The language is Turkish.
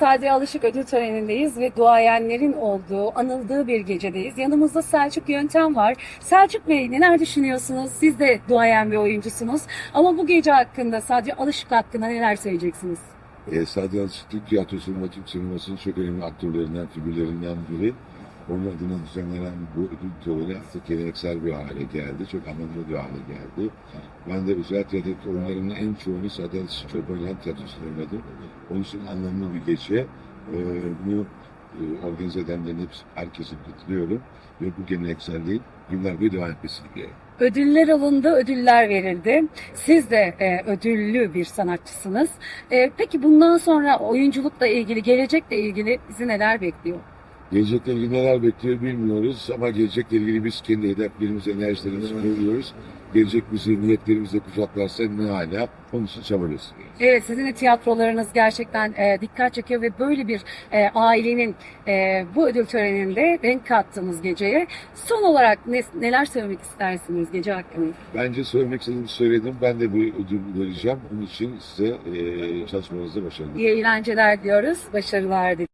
Sade Alışık ödül törenindeyiz ve duayenlerin olduğu, anıldığı bir gecedeyiz. Yanımızda Selçuk Yöntem var. Selçuk Bey neler düşünüyorsunuz? Siz de duayen bir oyuncusunuz. Ama bu gece hakkında, sadece Alışık hakkında neler söyleyeceksiniz? E, Sadi Alışık Türk tiyatrosunun ve Türk sinemasının çok önemli aktörlerinden, figürlerinden biri. Onun adına düzenlenen bu ödül töreni artık geleneksel bir hale geldi. Çok anlamlı bir hale geldi. Ben de özel tiyatro oyunlarının en çoğunu çok oynayan tiyatrosunda oynadım. Onun için anlamlı bir gece. E, bunu e, organize edenlerin hepsi, herkesi kutluyorum. Ve bu gelenekselliğin yıllar boyu devam etmesini diliyorum. Ödüller alındı, ödüller verildi. Siz de e, ödüllü bir sanatçısınız. E, peki bundan sonra oyunculukla ilgili, gelecekle ilgili bizi neler bekliyor? Gelecekle ilgili neler bekliyor bilmiyoruz ama gelecekle ilgili biz kendi hedeflerimizi, enerjilerimizi koyuyoruz. Gelecek bizi niyetlerimizle kucaklarsa ne hala onun için çabalıyoruz. Evet sizin de tiyatrolarınız gerçekten e, dikkat çekiyor ve böyle bir e, ailenin e, bu ödül töreninde renk kattığımız geceye. Son olarak ne, neler söylemek istersiniz gece hakkında? Bence söylemek istediğimi söyledim. Ben de bu ödül vereceğim. Onun için size e, çalışmanızda başarılar. İyi eğlenceler diyoruz, başarılar diliyoruz.